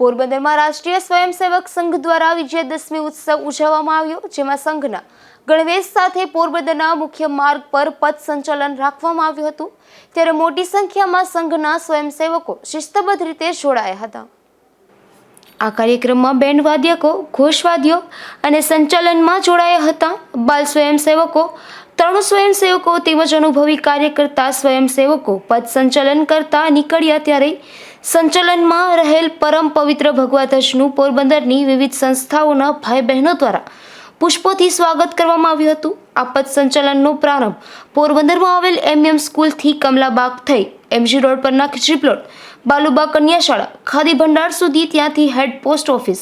પોરબંદરમાં રાષ્ટ્રીય સ્વયંસેવક સંઘ દ્વારા વિજયદશમી ઉત્સવ ઉજવવામાં આવ્યો, જેમાં સંઘના ગણવેશ સાથે પોરબંદરના મુખ્ય માર્ગ પર પથ સંચાલન રાખવામાં આવ્યું હતું. ત્યારે મોટી સંખ્યામાં સંઘના સ્વયંસેવકો શિસ્તબદ્ધ રીતે જોડાયા હતા. આ કાર્યક્રમમાં બેન્ડ વાદ્યકો, ઘોષવાદ્યો અને સંચાલનમાં જોડાયા હતા. બાલ સ્વયંસેવકો તરુણ સ્વયંસેવકો તેમજ અનુભવી કાર્યકર્તા સ્વયંસેવકો પદ સંચાલન કરતા નીકળ્યા ત્યારે સંચાલનમાં રહેલ પરમ પવિત્ર ભગવા ધ્વજનું પોરબંદરની વિવિધ સંસ્થાઓના ભાઈ બહેનો દ્વારા પુષ્પોથી સ્વાગત કરવામાં આવ્યું હતું. આ પદ સંચાલનનો પ્રારંભ પોરબંદરમાં આવેલ એમએમ સ્કૂલથી કમલાબાગ થઈ એમજી રોડ પરના ખીચડી પ્લોટ, બાલુબા કન્યાશાળા, ખાદી ભંડાર સુધી ત્યાંથી head post office,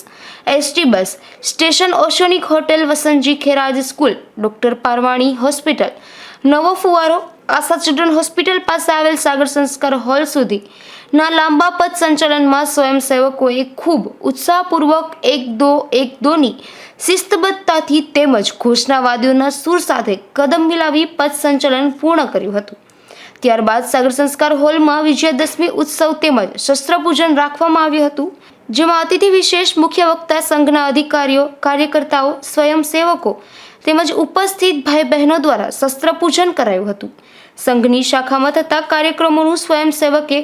ST bus, station oceanic hotel, Vasantji Kheraj school, doctor Parwani hospital, નવો ફુવારો, આશા ચિલ્ડ્રન હોસ્પિટલ પાસે આવેલ સાગર સંસ્કાર હોલ સુધી. ના લાંબા પદ સંચાલનમાં સ્વયંસેવકોએ ખૂબ ઉત્સાહપૂર્વક એક દો, એક દોની શિસ્તબદ્ધતાથી તેમજ ઘોષણાવાદીઓના સૂર સાથે કદમ મિલાવી પદ સંચાલન પૂર્ણ કર્યું હતું. ત્યારબાદ સાગર સંસ્કાર હોલમાં વિજયાદશમી ઉત્સવ તેમજ શસ્ત્રપૂજન રાખવામાં આવ્યું હતું, જેમાં અતિથિ વિશેષ મુખ્ય વક્તા સંઘના અધિકારીઓ, કાર્યકર્તાઓ, સ્વયંસેવકો તેમજ ઉપસ્થિત ભાઈ બહેનો દ્વારા શસ્ત્રપૂજન કરાયું હતું. સંઘની શાખામાં થતા કાર્યક્રમોનું સ્વયંસેવકે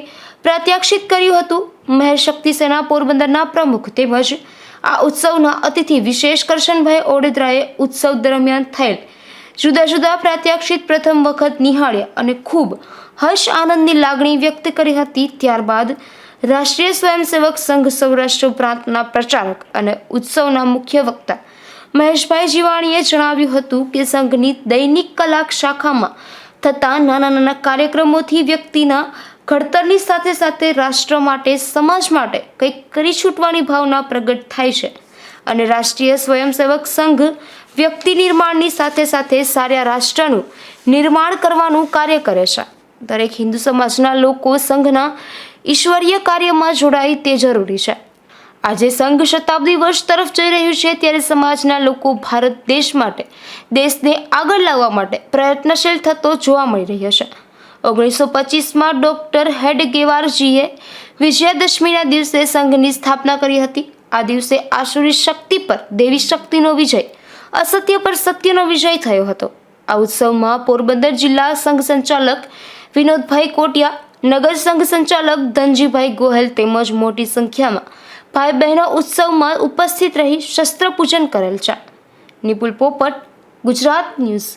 પ્રત્યાક્ષિત કર્યું હતું. મહેર શક્તિ સેના પોરબંદરના પ્રમુખ તેમજ આ ઉત્સવના અતિથિ વિશેષ કરશનભાઈ ઓડેદરાએ ઉત્સવ દરમિયાન થયેલ જુદા જુદા પ્રાત્યાક્ષિત પ્રથમ વખત નિહાળ્યા અને ખૂબ હર્ષ આનંદની લાગણી વ્યક્ત કરી હતી ત્યારબાદ રાષ્ટ્રીય સ્વયંસેવક સંઘ સૌરાષ્ટ્ર પ્રાંતના પ્રચારક અને ઉત્સવના મુખ્ય વક્તા મહેશભાઈ જીવાણીએ જણાવ્યું હતું કે સંઘની દૈનિક કલાક શાખામાં થતા નાના નાના કાર્યક્રમોથી વ્યક્તિના ઘડતરની સાથે સાથે રાષ્ટ્ર માટે, સમાજ માટે કંઈક કરી છૂટવાની ભાવના પ્રગટ થાય છે. અને રાષ્ટ્રીય સ્વયંસેવક સંઘ વ્યક્તિ નિર્માણની સાથે સાથે સારા રાષ્ટ્રનું નિર્માણ કરવાનું કાર્ય કરે છે. દરેક હિન્દુ સમાજના લોકો સંઘના ઈશ્વરીય કાર્યમાં જોડાય તે જરૂરી છે. આજે સંઘ શતાબ્દી વર્ષ તરફ જઈ રહ્યું છે ત્યારે સમાજના લોકો ભારત દેશ માટે, દેશને આગળ લાવવા માટે પ્રયત્નશીલ થતો જોવા મળી રહ્યો છે. ઓગણીસો પચીસમાં ડૉક્ટર હેડગેવારજીએ વિજયાદશમીના દિવસે સંઘની સ્થાપના કરી હતી. આ દિવસે આસુરી શક્તિ પર, દેવી શક્તિનો વિજય, અસત્ય પર સત્યનો વિજય થયો હતો. આ ઉત્સવમાં પોરબંદર જિલ્લા સંઘ સંચાલક વિનોદભાઈ કોટિયા, નગર સંઘ સંચાલક ધનજીભાઈ ગોહેલ તેમજ મોટી સંખ્યામાં ભાઈ બહેનો ઉત્સવમાં ઉપસ્થિત રહી શસ્ત્ર પૂજન કરેલ છે. નિપુલ પોપટ, ગુજરાત ન્યૂઝ,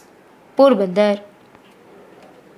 પોરબંદર.